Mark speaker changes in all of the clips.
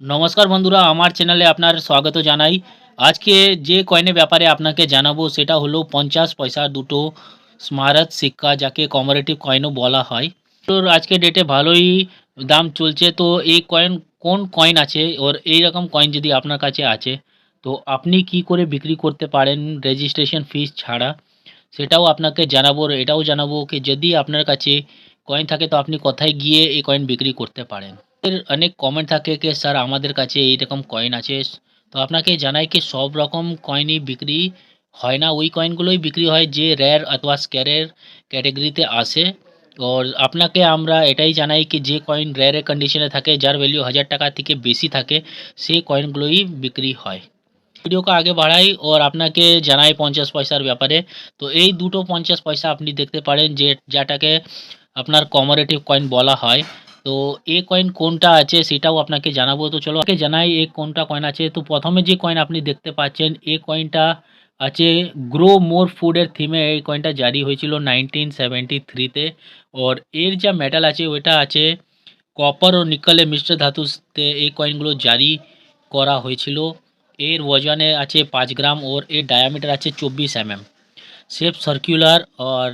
Speaker 1: নমস্কার বন্ধুরা, আমার চ্যানেলে আপনার স্বাগত জানাই। আজকে যে কয়েনের ব্যাপারে আপনাকে জানাব, সেটা হলো পঞ্চাশ পয়সা দুটো স্মারক সিক্কা যাকে কমারেটিভ কয়েনও বলা হয়। তো আজকে ডেটে ভালোই দাম চলছে। তো এই কয়েন, কোন কয়েন আছে? ওর এই রকম কয়েন যদি আপনার কাছে আছে, তো আপনি কি করে বিক্রি করতে পারেন রেজিস্ট্রেশন ফিস ছাড়া? সেটাও আপনাকে জানাব। এটাও জানাব কি যদি আপনার কাছে কয়েন থাকে, তো আপনি কোথায় গিয়ে এই কয়েন বিক্রি করতে পারেন? অনেক কমেন্ট থাকে কি, স্যার, আমাদের কাছে এইরকম কয়েন আছে। তো আপনাকে জানাই কি, সব রকম কয়েনই বিক্রি হয় না? ওই কয়েনগুলোই বিক্রি হয় যে র্যার অথবা স্ক্যারের ক্যাটাগরিতে আসে। ওর আপনাকে আমরা এটাই জানাই কি, যে কয়েন র্যারের কন্ডিশনে থাকে, যার ভ্যালু হাজার টাকা থেকে বেশি থাকে সেই কয়েনগুলোই বিক্রি হয়। ভিডিওকে আগে বাড়াই, ওর আপনাকে জানাই পঞ্চাশ পয়সার ব্যাপারে। তো এই দুটো পঞ্চাশ পয়সা আপনি দেখতে পারেন যে, যেটাকে আপনার কমারেটিভ কয়েন বলা হয়। তো এ কয়েন কোনটা আছে সেটাও আপনাকে জানাব। তো চলো আগে জানাই এ কোনটা কয়েন আছে। তো প্রথমে যে কয়েন আপনি দেখতে পাচ্ছেন, এ কয়েনটা আছে গ্রো মোর ফুডের থিমে এই কয়েনটা জারি হয়েছিল নাইনটিন সেভেন্টি থ্রিতে ওর এর যা মেটাল আছে, ওইটা আছে কপার ও নিকেলে মিশ্র ধাতুতে এই কয়েনগুলো জারি করা হয়েছিল। এর ওজনে আছে পাঁচ গ্রাম ওর এর ডায়ামিটার আছে চব্বিশ এম এম শেপ সার্কুলার আর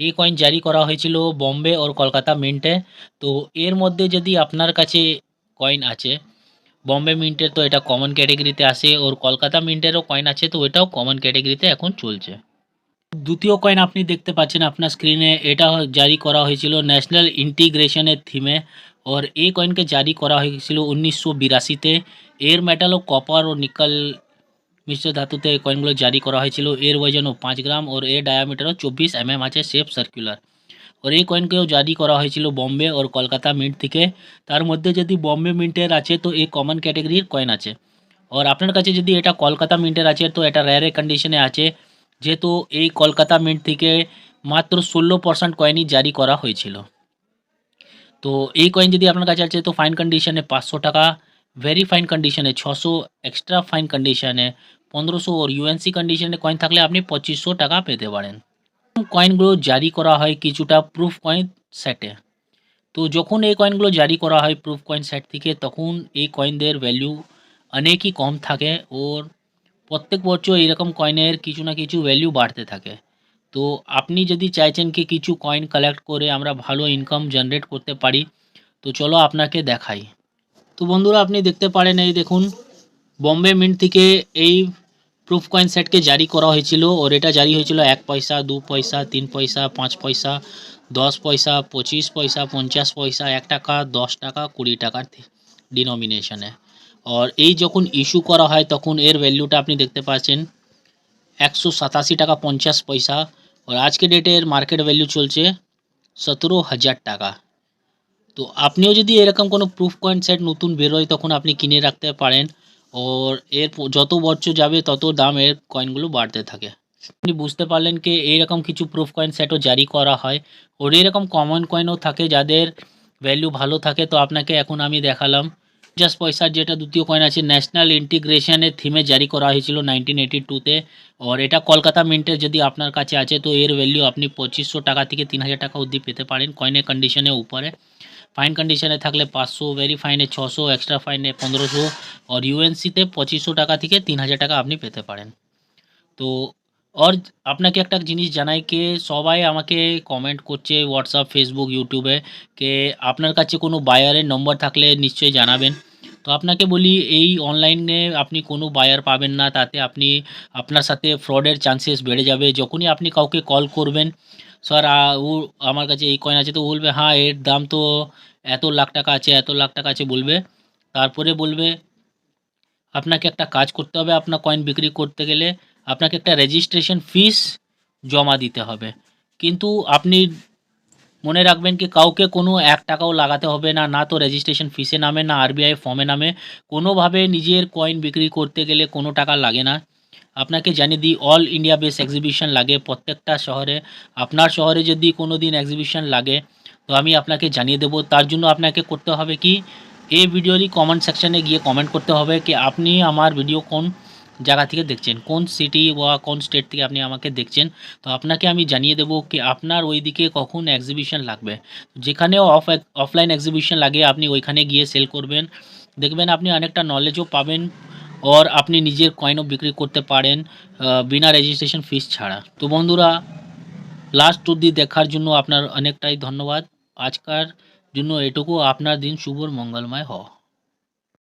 Speaker 1: এই কয়েন জারি করা হয়েছিল বম্বে ওর কলকাতা মিন্টে তো এর মধ্যে যদি আপনার কাছে কয়েন আছে বম্বে মিন্টের তো এটা কমন ক্যাটেগরিতে আসে ওর কলকাতা মিন্টেরও কয়েন আছে, তো এটাও কমন ক্যাটেগরিতে এখন চলছে। দ্বিতীয় কয়েন আপনি দেখতে পাচ্ছেন আপনার স্ক্রিনে এটা জারি করা হয়েছিল ন্যাশনাল ইন্টিগ্রেশনের থিমে ওর এই কয়েনকে জারি করা হয়েছিল উনিশশো বিরাশিতে। এর মেটালও কপার ও নিকেল মিশ্র ধাতুতে এই কয়েনগুলো জারি করা হয়েছিল। এর ওজনও পাঁচ গ্রাম ওর এর ডায়ামিটারও চব্বিশ এম এম আছে শেপ সার্কুলার ওর এই কয়েনকেও জারি করা হয়েছিল বম্বে ওর কলকাতা মিন্ট থেকে। তার মধ্যে যদি বম্বে মিন্টের আছে, তো এই কমন ক্যাটেগরির কয়েন আছে। ওর আপনার কাছে যদি এটা কলকাতা মিন্টের আছে, তো এটা রেয়ারে কন্ডিশনে আছে। যেহেতু এই কলকাতা মিন্ট থেকে মাত্র ষোলো পার্সেন্ট কয়েনই জারি করা হয়েছিল। তো এই কয়েন যদি আপনার কাছে আছে, তো ফাইন কন্ডিশনে পাঁচশো টাকা। ভেরি ফাইন কন্ডিশনে ছশো এক্সট্রা ফাইন কন্ডিশনে পনেরোশো ওর ইউএনসি কন্ডিশনে কয়েন থাকলে আপনি পঁচিশশো টাকা পেতে পারেন কয়েনগুলো জারি করা হয় কিছুটা প্রুফ কয়েন সেটে তো যখন এই কয়েনগুলো জারি করা হয় প্রুফ কয়েন সেট থেকে তখন এই কয়েনদের ভ্যালু অনেকই কম থাকে ওর প্রত্যেক বছর এরকম কয়েনের কিছু না কিছু ভ্যালু বাড়তে থাকে তো আপনি যদি চাইছেন কি কিছু কয়েন কালেক্ট করে আমরা ভালো ইনকাম জেনারেট করতে পারি তো চলো আপনাকে দেখাই তো বন্ধুরা আপনি দেখতে পারেন এই দেখুন বম্বে মিন্ট থেকে এই প্রুফ কয়েন সেটকে জারি করা হয়েছিল। ওর এটা জারি হয়েছিল এক পয়সা, দু পয়সা, তিন পয়সা, পাঁচ পয়সা, দশ পয়সা, পঁচিশ পয়সা, পঞ্চাশ পয়সা, এক টাকা, দশ টাকা, কুড়ি টাকার ডিনোমিনেশনে আর এই যখন ইস্যু করা হয়, তখন এর ভ্যালুটা আপনি দেখতে পাচ্ছেন, একশো সাতাশি টাকা পঞ্চাশ পয়সা। আর আজকে ডেটে এর মার্কেট ভ্যালু চলছে সতেরো হাজার টাকা। তো আপনিও যদি এরকম কোনো প্রুফ কয়েন সেট নতুন বেরোয় তখন আপনি কিনে রাখতে পারেন। ওর এর যত বছর যাবে, তত দাম এর কয়েনগুলো বাড়তে থাকে। আপনি বুঝতে পারলেন কি, এইরকম কিছু প্রুফ কয়েন সেটও জারি করা হয়। ওর এরকম কমন কয়েনও থাকে, যাদের ভ্যালু ভালো থাকে। তো আপনাকে এখন আমি দেখালাম পঞ্চাশ পয়সার যেটা দ্বিতীয় কয়েন আছে ন্যাশনাল ইন্টিগ্রেশনের থিমে জারি করা হয়েছিল নাইনটিন এইটি টুতে আর এটা কলকাতা মিন্টের যদি আপনার কাছে আছে, তো এর ভ্যালু আপনি পঁচিশশো টাকা থেকে তিন হাজার টাকা অবধি পেতে পারেন কয়েনের কন্ডিশনের উপরে। ফাইন কন্ডিশনে থাকলে পাঁচশো ভেরি ফাইনে ছশো এক্সট্রা ফাইনে পনেরোশো আর ইউএনসিতে পঁচিশশো টাকা থেকে তিন হাজার টাকা আপনি পেতে পারেন। তো আর আপনাকে একটা জিনিস জানাই কে সবাই আমাকে কমেন্ট করছে হোয়াটসঅ্যাপ ফেসবুক ইউটিউবে কে আপনার কাছে কোনো বায়ারের নম্বর থাকলে নিশ্চয়ই জানাবেন। তো আপনাকে বলি, এই অনলাইনে আপনি কোনো বায়ার পাবেন না, তাতে আপনি আপনার সাথে ফ্রডের চান্সেস বেড়ে যাবে। যখনই আপনি কাউকে কল করবেন স্যার ও আমার কাছে এই কয়েন আছে তো বলবে হ্যাঁ এর দাম তো এত লাখ টাকা আছে, এত লাখ টাকা আছে, বলবে। তারপরে বলবে, আপনাকে একটা কাজ করতে হবে, আপনার কয়েন বিক্রি করতে গেলে আপনাকে একটা রেজিস্ট্রেশন ফিস জমা দিতে হবে। কিন্তু আপনি মনে রাখবেন কি, কাউকে কোনো এক টাকাও লাগাতে হবে না না তো রেজিস্ট্রেশন ফিসে নামে, না আরবিআই ফর্মে নামে। কোনোভাবে নিজের কয়েন বিক্রি করতে গেলে কোনো টাকা লাগে না। আপনাকে জানিয়ে দিই অল ইন্ডিয়া বেস এক্সিবিশন লাগে প্রত্যেকটা শহরে। আপনার শহরে যদি কোনো দিন এক্সিবিশন লাগে, তো আমি আপনাকে জানিয়ে দেবো। তার জন্য আপনাকে করতে হবে কি, এই ভিডিওরই কমেন্ট সেকশানে গিয়ে কমেন্ট করতে হবে কি, আপনি আমার ভিডিও কোন জায়গা থেকে দেখছেন? কোন সিটি বা কোন স্টেট থেকে আপনি আমাকে দেখছেন? তো আপনাকে আমি জানিয়ে দেবো কি, আপনার ওইদিকে কখন এক্সিবিশন লাগবে। যেখানেও অফ অফলাইন এক্সিবিশন লাগে, আপনি ওইখানে গিয়ে সেল করবেন। দেখবেন আপনি অনেকটা নলেজও পাবেন। ওর আপনি নিজের কয়েনও বিক্রি করতে পারেন বিনা রেজিস্ট্রেশন ফিস ছাড়া। তো বন্ধুরা লাস্ট অবধি দেখার জন্য আপনার অনেকটাই ধন্যবাদ। আজকার জন্য এটুকু। আপনার দিন শুভর মঙ্গলময় হোক।